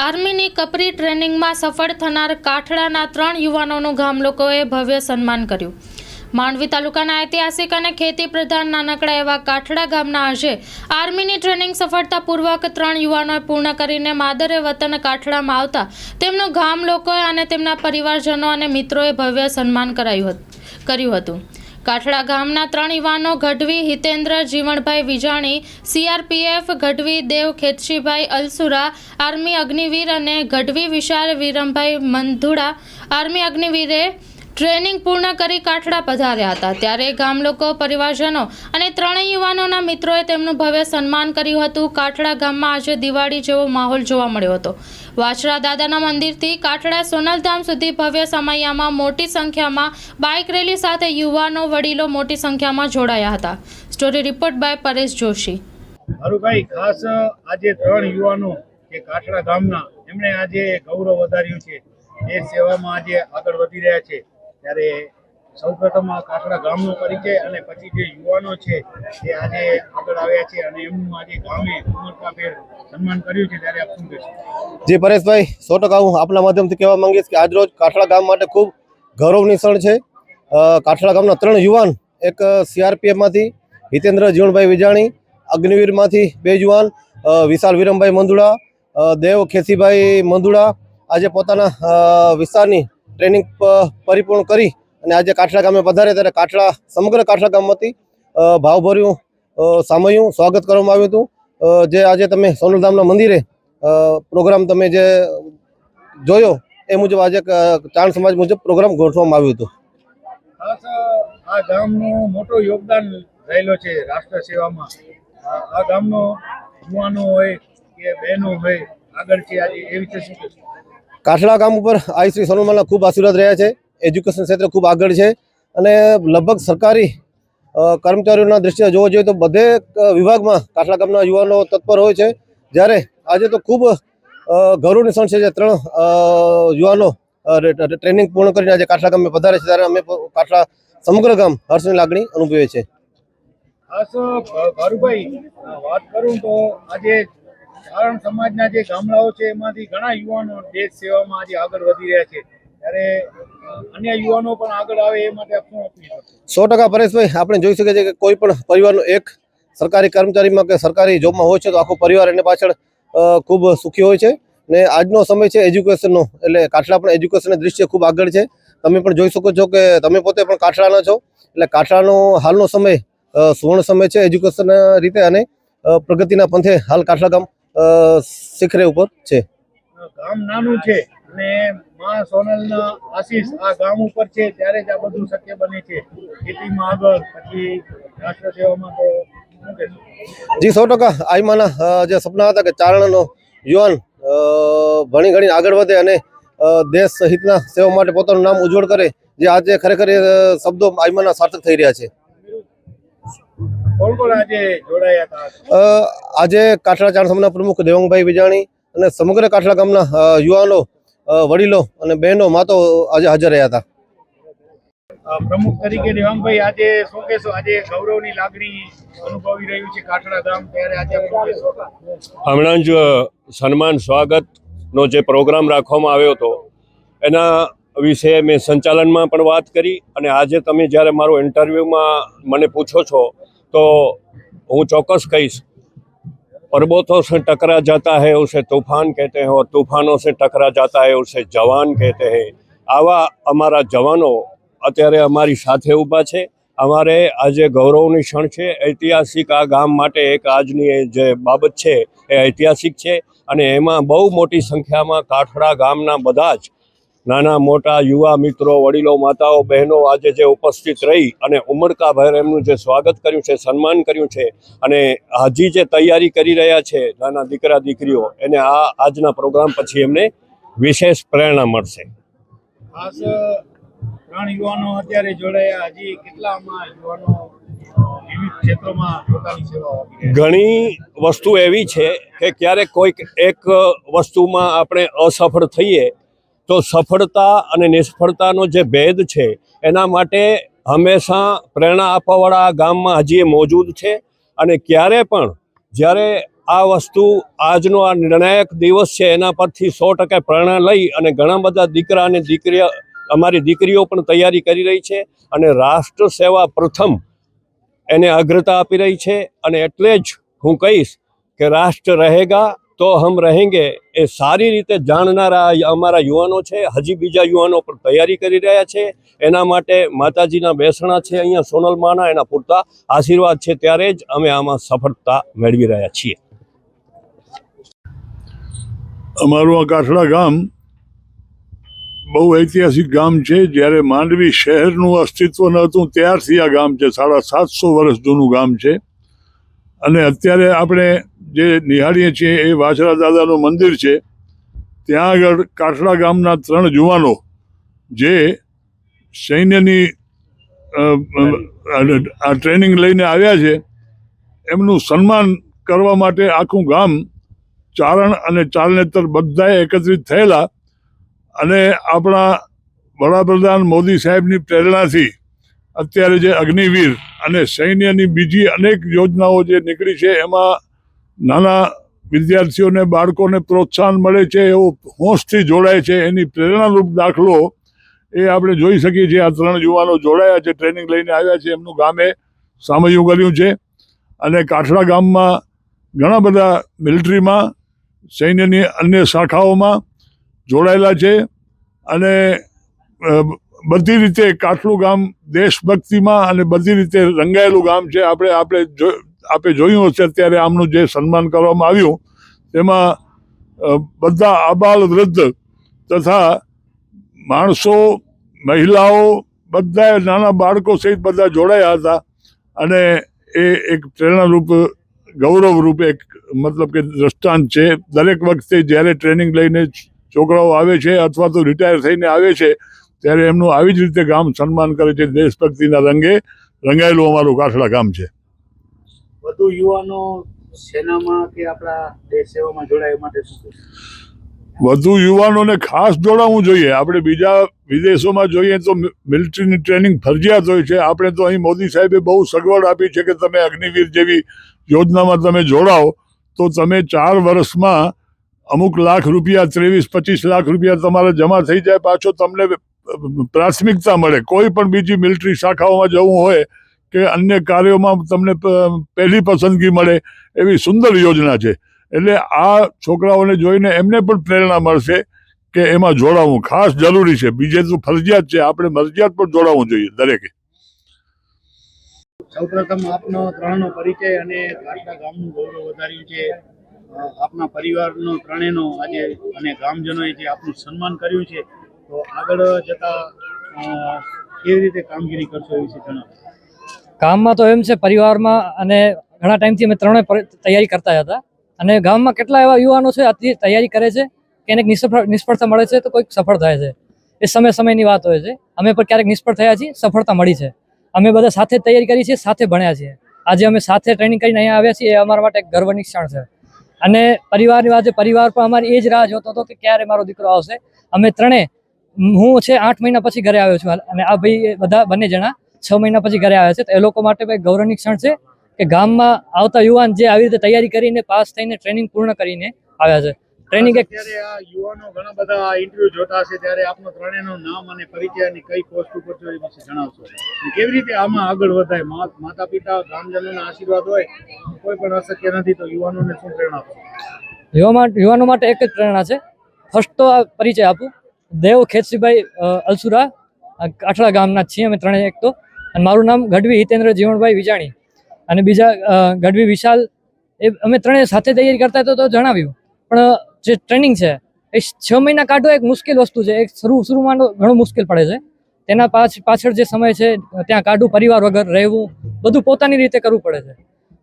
આર્મીની કપરી ટ્રેનિંગમાં સફળ થનાર કાઠડાના ત્રણ યુવાનોનું ગામ લોકોએ ભવ્ય સન્માન કર્યું. માંડવી તાલુકાના ઐતિહાસિક અને ખેતી પ્રધાન નાનકડા એવા કાઠડા ગામના આજે આર્મીની ટ્રેનિંગ સફળતાપૂર્વક ત્રણ યુવાનોએ પૂર્ણ કરીને માદરે વતન કાઠડામાં આવતા તેમનું ગામ લોકોએ અને તેમના પરિવારજનો અને મિત્રોએ ભવ્ય સન્માન કરાયું કર્યું હતું. કાઠડા ગામના ત્રણ યુવાનો ગઢવી, હિતેન્દ્ર, જીવણભાઈ વિજાણી, સીઆરપીએફ ગઢવી, દેવ ખેતશીભાઈ અલસુરા, આર્મી અગ્નિવીર અને ગઢવી વિશાલ વિરમભાઈ મંધુડા. આર્મી અગ્નિવીરે ટ્રેનિંગ પૂર્ણ કરી કાઠડા પધાર્યા હતા. ત્યારે ગામ લોકો પરિવારજનો અને ત્રણેય યુવાનોના મિત્રોએ તેમનું ભવ્ય સન્માન કર્યું હતું. કાઠડા ગામમાં આજે દિવાળી જેવો માહોલ જોવા મળ્યો હતો. વાછરા દાદાના મંદિરથી કાઠડા સોનલધામ સુધી ભવ્ય સમયમાં મોટી સંખ્યામાં બાઇક રેલી સાથે યુવાનો, વડીલો મોટી સંખ્યામાં જોડાયા હતા. Story report by Paresh Joshi. મારુભાઈ ખાસ આજે ત્રણ યુવાનો કે કાઠડા ગામના, એમણે આજે ગૌરવ વધાર્યું છે. દેશ સેવામાં આજે આગળ વધી રહ્યા છે. ત્યારે સૌપ્રથમ આ કાકડા ગામનો પરિચય અને પછી જે યુવાનો છે તે આજે આગળ આવ્યા છે અને એમનું આજે ગામે ઉમરકાભેર સન્માન કર્યું છે ત્યારે આપ શું કહેશો? જી, પરેશભાઈ, સો ટકા હું આપના માધ્યમથી કહેવા માંગીશ કે આજરોજ કાઠળા ગામ માટે ખૂબ ગૌરવની ક્ષણ છે. કાઠળા ગામના ત્રણ યુવાન, એક સીઆરપીએફમાંથી હિતેન્દ્ર જીવણભાઈ વિજાણી, અગ્નિવીરમાંથી બે જુવાન વિશાલ વિરમભાઈ મંદુડા દેવ ખેસીભાઈ મંદુડા. આજે પોતાના વિસ્તારની ટ્રેનિંગ પરિપૂર્ણ કરી અને આજે કાઠડા ગામે પધારે ત્યારે કાઠળા સમગ્ર કાઠળા ગામમાંથી ભાવભર્યું સામયું સ્વાગત કરવામાં આવ્યું હતું. જે આજે તમે સોનલધામના મંદિરે પ્રોગ્રામ તમે જે જોયો એ મુજબ આજે ચાણ સમાજ મુજબ પ્રોગ્રામ ગોઠવવામાં આવ્યું હતું. આ ગામનું મોટું યોગદાન રહેલો છે રાષ્ટ્ર સેવામાં. કાઠડા ગામ ઉપર આઈ શ્રી સોનલમાના ખૂબ આશીર્વાદ રહ્યા છે. એજ્યુકેશન ક્ષેત્રે ખૂબ આગળ છે. અને લગભગ સરકારી કર્મચારીઓના દ્રષ્ટિએ જોવા જોઈએ તો બધે વિભાગમાં કાઠડા ગામના યુવાનો તત્પર હોય છે. જ્યારે આજે તો ખૂબ ગૌરવની ક્ષણ છે જે ત્રણ યુવાનો ટ્રેનિંગ પૂર્ણ કરીને આજે કાઠડા ગામે પધારે છે. ત્યારે અમે કાઠડા સમગ્ર ગામ હર્ષની લાગણી અનુભવીએ છીએ. ભારુભાઈ વાત કરું તો આજે ચારણ સમાજના જે ગામડાઓ છે, એમાંથી ઘણા યુવાનો દેશ સેવામાં આજે આગળ વધી રહ્યા છે. ત્યારે અન્ય યુવાનો પણ આગળ આવે એ માટે સો ટકા પરેશભાઈ, આપણે જોઈ શકીએ છીએ કે કોઈ પણ પરિવારનો એક સરકારી કર્મચારીમાં કે સરકારી જોબમાં હોય છે, તો આખો પરિવાર એને પાછળ ખૂબ સુખી હોય છે. ને આજનો સમય છે એજ્યુકેશનનો, એટલે કાઠડા પણ એજ્યુકેશનની દૃષ્ટિએ ખૂબ આગળ છે. તમે પણ જોઈ શકો છો કે તમે પોતે પણ કાઠળાના છો, એટલે કાઠળાનો હાલનો સમય સુવર્ણ સમય છે એજ્યુકેશન રીતે અને પ્રગતિના પંથે હાલ કાઠલા ગામ શિખરે ઉપર છે. ગામ નાનું છે અને માં સોનલના આશીષ આ ગામ ઉપર છે ત્યારે જ આ બધું શક્ય બને છે. ખેતીમાં આગળ પછી રાષ્ટ્ર સેવામાં તો જી સો ટકા. આઈમાના જે સપના હતા કે ચારણનો યુવાન ભણી ઘણી આગળ વધે અને દેશ હિતના સેવા માટે પોતાનું નામ ઉજ્જવળ કરે જે આજે ખરેખર શબ્દો આઈમાના સાર્થક થઈ રહ્યા છે. કોણ કોણ આજે જોડાયા હતા? આજે પ્રમુખ દેવંગભાઈ વિજાણી અને સમગ્ર કાઠળા ગામના યુવાનો વડીલો અને બહેનો માતો આજે હાજર રહ્યા હતા. પ્રમુખ તરીકે દેવાંગભાઈ આજે શું કહેશો? આજે ગૌરવની લાગણી અનુભવી રહ્યું છે કાઠડા ગામ ત્યારે આજે હમણાં જ સન્માન સ્વાગતનો જે પ્રોગ્રામ રાખવામાં આવ્યો હતો એના વિશે મેં સંચાલનમાં પણ વાત કરી અને આજે તમે જ્યારે મારો ઇન્ટરવ્યૂમાં મને પૂછો છો તો હું ચોક્કસ કહીશ પરબોતો સે ટકરા જાતા હૈ ઉસે તૂફાન કહેતે હૈ ઓર સે ટકરા જાતા હૈ ઉસે જવાન કહેતે હૈ. આવા અમારા જવાનો અત્યારે અમારી સાથે ઊભા છે. અમારે આજે ગૌરવની ક્ષણ છે. ઐતિહાસિક આ ગામ માટે એક આજની જે બાબત છે, એ ઐતિહાસિક છે. અને એમાં બહુ મોટી સંખ્યામાં કાઠડા ગામના બધા જ નાના મોટા યુવા મિત્રો વડીલો માતાઓ બહેનો આજે જે ઉપસ્થિત રહી અને ઉમળકાભેર એમનું જે સ્વાગત કર્યું છે સન્માન કર્યું છે અને હજી જે તૈયારી કરી રહ્યા છે નાના દીકરા દીકરીઓ એને આ આજના પ્રોગ્રામ પછી એમને વિશેષ પ્રેરણા મળશે ખાસ ત્રણ યુવાનો અત્યારે જોડાયા હજી કેટલામાં યુવાનો? ઘણી વસ્તુ એવી છે કે ક્યારેક કોઈક એક વસ્તુમાં આપણે અસફળ થઈએ તો સફળતા અને નિષ્ફળતાનો જે ભેદ છે, એના માટે હંમેશા પ્રેરણા આપવાવાળા આ ગામમાં હજી મોજૂદ છે. અને ક્યારે પણ જ્યારે આ વસ્તુ આજનો આ નિર્ણાયક દિવસ છે, એના પરથી સો ટકા પ્રેરણા લઈ અને ઘણા બધા દીકરા અને દીકરીઓ, અમારી દીકરીઓ પણ તૈયારી કરી રહી છે અને રાષ્ટ્ર સેવા પ્રથમ એને અગ્રતા આપી રહી છે. અને એટલે જ હું કહીશ કે રાષ્ટ્ર રહેગા તો હમ રહેંગે. એ સારી રીતે જાણનારા અમારા યુવાનો છે. હજી બીજા યુવાનો પણ તૈયારી કરી રહ્યા છે. એના માટે માતાજીના બેસણા છે અહીંયા સોનલ માના, એના પૂરતા આશીર્વાદ છે ત્યારે જ અમે આમાં સફળતા મેળવી રહ્યા છીએ. અમારું આ કાઠડા ગામ બહુ ઐતિહાસિક ગામ છે. જ્યારે માંડવી શહેરનું અસ્તિત્વ ન હતું ત્યારથી આ ગામ છે. સાડા સાતસો વર્ષ જૂનું ગામ છે. અને અત્યારે આપણે જે નિહાળીએ છીએ એ વાછરા દાદાનું મંદિર છે, ત્યાં આગળ કાઠડા ગામના ત્રણ જુવાનો જે સૈન્યની આ ટ્રેનિંગ લઈને આવ્યા છે, એમનું સન્માન કરવા માટે આખું ગામ ચારણ અને ચાલનેતર બધાએ એકત્રિત થયેલા અને આપણા વડાપ્રધાન મોદી સાહેબની પ્રેરણાથી અત્યારે જે અગ્નિવીર અને સૈન્યની બીજી અનેક યોજનાઓ જે નીકળી છે, એમાં નાના વિદ્યાર્થીઓને બાળકોને પ્રોત્સાહન મળે છે, એવો હોંશથી જોડાય છે, એની પ્રેરણારૂપ દાખલો એ આપણે જોઈ શકીએ છીએ. આ ત્રણ યુવાનો જોડાયા છે, ટ્રેનિંગ લઈને આવ્યા છે. એમનું ગામે સામયું કર્યું છે અને કાઠડા ગામમાં ઘણા બધા મિલિટરીમાં, સૈન્યની અન્ય શાખાઓમાં જોડાયેલા છે અને બધી રીતે કાઠલું ગામ દેશભક્તિમાં અને બધી રીતે રંગાયેલું ગામ છે. આપણે આપણે આપે જોયું હશે અત્યારે આમનું જે સન્માન કરવામાં આવ્યું, તેમાં બધા આબાલ વૃદ્ધ તથા માણસો, મહિલાઓ બધા નાના બાળકો સહિત બધા જોડાયા હતા અને એ એક પ્રેરણારૂપ, ગૌરવરૂપ એક મતલબ કે દ્રષ્ટાંત છે. દરેક વખતે જ્યારે ટ્રેનિંગ લઈને છોકરાઓ આવે છે અથવા તો રિટાયર થઈને આવે છે, ત્યારે એમનું આવી જ રીતે ગામ સન્માન કરે છે દેશભક્તિના રંગે, રંગાયેલું અમારું કાઠડા ગામ છે. વધુ યુવાનો સેનામાં કે આપણા દેશ સેવામાં જોડાય માટે શું વધુ યુવાનોને ખાસ જોડાવવું જોઈએ. આપણે બીજા વિદેશોમાં જોઈએ તો મિલિટરીની ટ્રેનિંગ ફરજિયાત હોય છે. આપણે તો અહીં મોદી સાહેબે બહુ સગવડ આપી છે કે તમે અગ્નિવીર જેવી યોજનામાં તમે જોડાઓ, તો તમે ચાર વર્ષમાં અમુક લાખ રૂપિયા, ત્રેવીસ, પચીસ લાખ રૂપિયા તમારે જમા થઈ જાય, પાછો તમને પ્રાથમિકતા મળે. કોઈ પણ બીજી મિલિટરી શાખાઓમાં જવું હોય કે અન્ય કાર્યોમાં તમને પહેલી પસંદગી મળે એવી સુંદર યોજના છે. એટલે આ છોકરાઓને જોઈને એમને પણ પ્રેરણા મળશે કે એમાં જોડાવું. ખાસ જરૂરી છે. બીજે તો ફરજિયાત છે. આપણે મરજિયાત પણ જોડાવું જોઈએ દરેકે. સૌપ્રથમ આપનો ત્રણનો પરિચય અને કાઠલા ગામનું ગૌરવ વધાર્યું છે. આપના પરિવારનો ત્રણેયનો આજે અને ગામજનોએ જે આપનું સન્માન કર્યું છે. તો આગળ જતા કેવી રીતે કામગીરી કરશો એ વિશે જણાવો. ગામમાં તો એમ છે, પરિવારમાં અને ઘણા ટાઈમથી અમે ત્રણે તૈયારી કરતા હતા. અને ગામમાં કેટલા એવા યુવાનો છે આથી તૈયારી કરે છે કે એને નિષ્ફળ નિષ્ફળતા મળે છે તો કોઈક સફળ થાય છે. એ સમય સમયની વાત હોય છે. અમે પણ ક્યારેક નિષ્ફળ થયા છીએ, સફળતા મળી છે. અમે બધા સાથે તૈયારી કરી છીએ સાથે ભણ્યા છીએ. આજે અમે સાથે ટ્રેનિંગ કરીને અહીંયા આવ્યા છીએ, એ અમારા માટે એક ગર્વની ક્ષણ છે. અને પરિવારની વાત પરિવાર પણ અમારી એ જ રાહ જોતો હતો કે ક્યારે મારો દીકરો આવશે. અમે ત્રણે હું છે, આઠ મહિના પછી ઘરે આવ્યો છું. અને આ ભાઈ બધા બંને જણા છ મહિના પછી ઘરે આવ્યા છે. તો એ લોકો માટે ભાઈ ગૌરવની ક્ષણ છે કે ગામમાં આવતા યુવાન જે આવી રીતે તૈયારી કરીને પાસ થઈને ટ્રેનિંગ પૂર્ણ કરીને આવ્યા છે. ટ્રેનિંગ એક યુવાનો ઘણા બધા ઇન્ટરવ્યુ જોતા હશે ત્યારે આપનો ત્રણેયનું નામ અને પરિચય અને કઈ પોસ્ટ ઉપર છો એ વિશે જણાવશો? કેવી રીતે આમાં આગળ વધાય? માતા પિતા ગામજનોના આશીર્વાદ હોય કોઈ પણ અશક્ય નથી તો યુવાનોને શું પ્રેરણા આપો યુવાનો માટે એક જ પ્રેરણા છે. ફર્સ્ટ તો આ પરિચય આપું. દેવ ખેતસીભાઈ અલસુરા આ ગામના છીએ અમે ત્રણેય એક તો. અને મારું નામ ગઢવી હિતેન્દ્ર જીવણભાઈ વિજાણી. અને બીજા ગઢવી વિશાલ, એ અમે ત્રણેય સાથે તૈયારી કરતા હતા તો જણાવ્યું. પણ, જે ટ્રેનિંગ છે, એ છ મહિના કાઢવો એક મુશ્કેલ વસ્તુ છે. એક શરૂ શરૂમાં ઘણું મુશ્કેલ પડે છે. તેના પાછ, પાછળ જે સમય છે, ત્યાં કાઢવું, પરિવાર વગર રહેવું, બધું પોતાની રીતે કરવું પડે છે.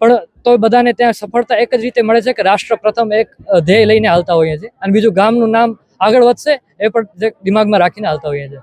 પણ તો બધાને ત્યાં સફળતા એક જ રીતે મળે છે કે રાષ્ટ્ર પ્રથમ એક ધ્યેય લઈને હાલતા હોઈએ છીએ. અને બીજું ગામનું નામ આગળ વધશે, એ પણ દિમાગમાં રાખીને હાલતા હોઈએ છીએ.